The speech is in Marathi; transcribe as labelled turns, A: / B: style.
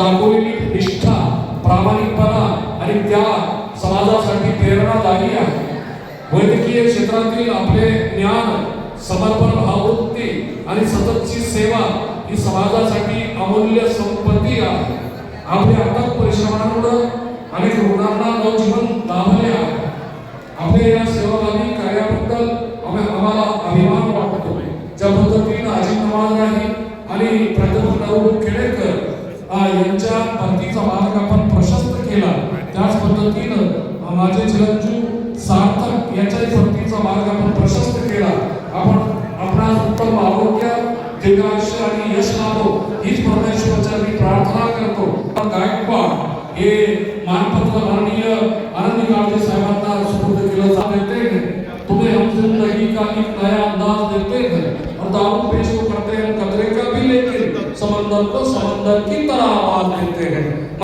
A: दाखवलेली निष्ठा प्रामाणिकपणा आणि त्या समाजासाठी प्रेरणादायी आहे. वैद्यकीय क्षेत्रातील आपले ज्ञान समर्पण भाववृत्ती आणि सततची सेवा ही समाजासाठी अमूल्य संपत्ती आहे. आपल्या अथक परिश्रमांमुळे अनेक रुग्णांना नवजीवन लाभले यांच्या भरतीचा मार्ग आपण प्रशस्त केला. त्याच पद्धतीनं माझे चिरंजीव सार्थक यांच्याही भरतीचा मार्ग आपण प्रशस्त केला. आपण आपणास उत्तम आरोग्य दीर्घायुष्य आणि यश लाभो हीच परमेश्वराच्या मी प्रार्थना करतो. गायकवाड हे मानपत्र माननीय आनंद गावडे साहेबांना सुपूर्द केलं जात येते तुम्ही तुम्हें हम जिंदगी का एक नया अंदाज देते. हैं और दारू पेश करते हैं कतरे का भी लेकिन समंदर को समंदर की तरह आवाज देते हैं